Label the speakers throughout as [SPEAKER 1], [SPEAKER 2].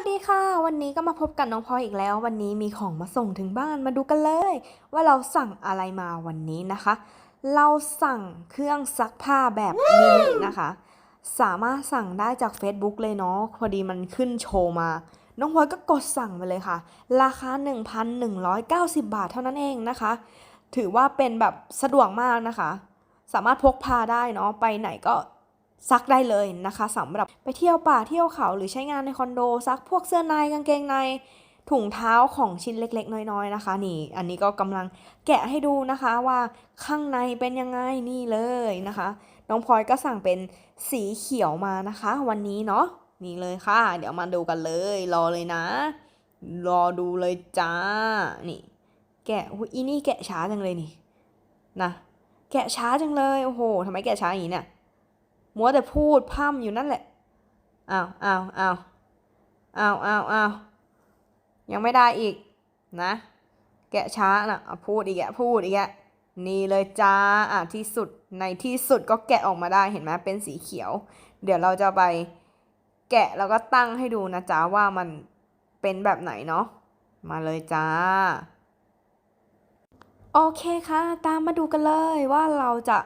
[SPEAKER 1] วัสดีค่ะ วันนี้ก็มาพบกับน้องพลอยอีกแล้ว วันนี้มีของมาส่งถึงบ้านมาดูกันเลย ว่าเราสั่งอะไรมาวันนี้นะคะ เราสั่งเครื่องซักผ้าแบบมินินะคะ สามารถสั่งได้จาก Facebook เลยเนาะพอดีมันขึ้นโชว์มา น้องพลอยก็กดสั่งไปเลยค่ะ ราคา 1,190 บาทเท่านั้นเองนะคะ ถือว่าเป็นแบบสะดวกมากนะคะ สามารถพกพาได้เนาะไปไหนก็ ซักได้เลยนะคะสำหรับไปเที่ยวป่าเที่ยวเขาหรือใช้งานในคอนโด ซักพวกเสื้อในกางเกงในถุงเท้าของชิ้นเล็ก ๆ น้อย ๆ นะคะ นี่ อันนี้ก็กำลังแกะให้ดูนะคะว่าข้างในเป็นยังไงนี่เลยนะคะ น้องพลอยก็สั่งเป็นสีเขียวมานะคะ วันนี้เนาะนี่เลยค่ะ เดี๋ยวมาดูกันเลย รอเลยนะ รอดูเลยจ้า นี่ แกะอุ๊ยอีนี่แกะช้าจังเลยนี่นะแกะช้าจังเลยโอ้โหทำไมแกะช้าอย่างนี้เนี่ย มัวแต่พูดพร่ำอยู่นั่นแหละอ้าวอ้าวอ้าวอ้าวอ้าวอ้าวยังไม่ได้อีกนะ แกะช้านะ่ะพูดอีกแกพูดอีกแกนี่เลยจ้าอะที่สุดในที่สุดก็แกะออกมาได้เห็นไหมเป็นสีเขียว เดี๋ยวเราจะไปแกะแล้วก็ตั้งให้ดูนะจ๊ะว่ามันเป็นแบบไหนเนาะมาเลยจ้า โอเคค่ะ ตามมาดูกันเลยว่าเราจะ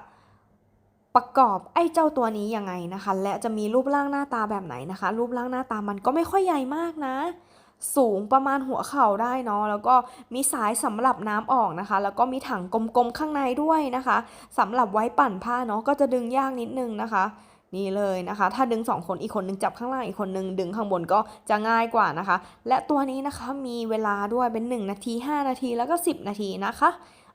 [SPEAKER 1] ประกอบไอ้เจ้าตัวนี้ยังไงนะคะ และจะมีรูปร่างหน้าตาแบบไหนนะคะ รูปร่างหน้าตามันก็ไม่ค่อยใหญ่มากนะ สูงประมาณหัวเข่าได้เนาะแล้วก็มีสายสำหรับน้ำออกนะคะ แล้วก็มีถังกลมๆข้างในด้วยนะคะสำหรับไว้ปั่นผ้าเนาะก็จะดึงยากนิดนึงนะคะนี่เลยนะคะ ถ้าดึงสองคนอีกคนนึงจับข้างล่างอีกคนนึงดึงข้างบนก็จะง่ายกว่านะคะ และตัวนี้นะคะมีเวลาด้วยเป็น 1 นาที 5 นาทีแล้วก็ 10 นาทีนะคะ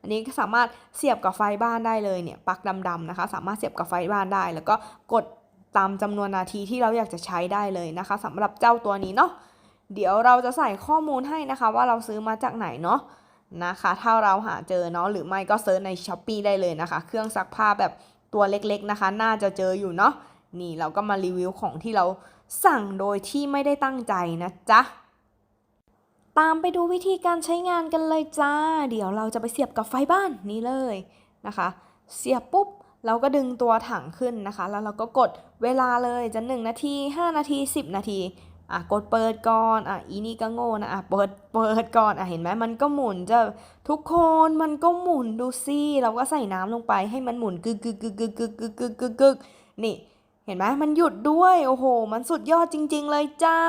[SPEAKER 1] อันนี้ก็สามารถเสียบกับไฟบ้านได้เลยเนี่ยปลั๊กดำๆนะคะ สามารถเสียบกับไฟบ้านได้ แล้วก็กดตามจำนวนนาทีที่เราอยากจะใช้ได้เลยนะคะสำหรับเจ้าตัวนี้เนาะเดี๋ยวเราจะใส่ข้อมูลให้นะคะว่าเราซื้อมาจากไหนเนาะนะคะ ถ้าเราหาเจอเนาะหรือไม่ก็เซิร์ชใน s h อ p e e ได้เลยนะคะ เครื่องซักผ้าแบบตัวเล็กๆนะคะ น่าจะเจออยู่เนาะนี่เราก็มารีวิวของที่เราสั่งโดยที่ไม่ได้ตั้งใจนะจ๊ะ ตามไปดูวิธีการใช้งานกันเลยจ้า เดี๋ยวเราจะไปเสียบกับไฟบ้านนี้เลยนะคะ เสียบปุ๊บ เราก็ดึงตัวถังขึ้นนะคะ แล้วเราก็กดเวลาเลยจะ 1 นาที 5 นาที 10 นาทีอะกดเปิดก่อนอะอีนี่ก็โง่นะอะเปิดเปิดก่อนอะเห็นไหมมันก็หมุนจะทุกคนมันก็หมุนดูสิเราก็ใส่น้ำลงไปให้มันหมุนกึกกึกกึกกึกกึกกึกกึกกึกกึกนี่ เห็นไหมมันหยุดด้วย โอ้โห มันสุดยอดจริง ๆ เลยจ้า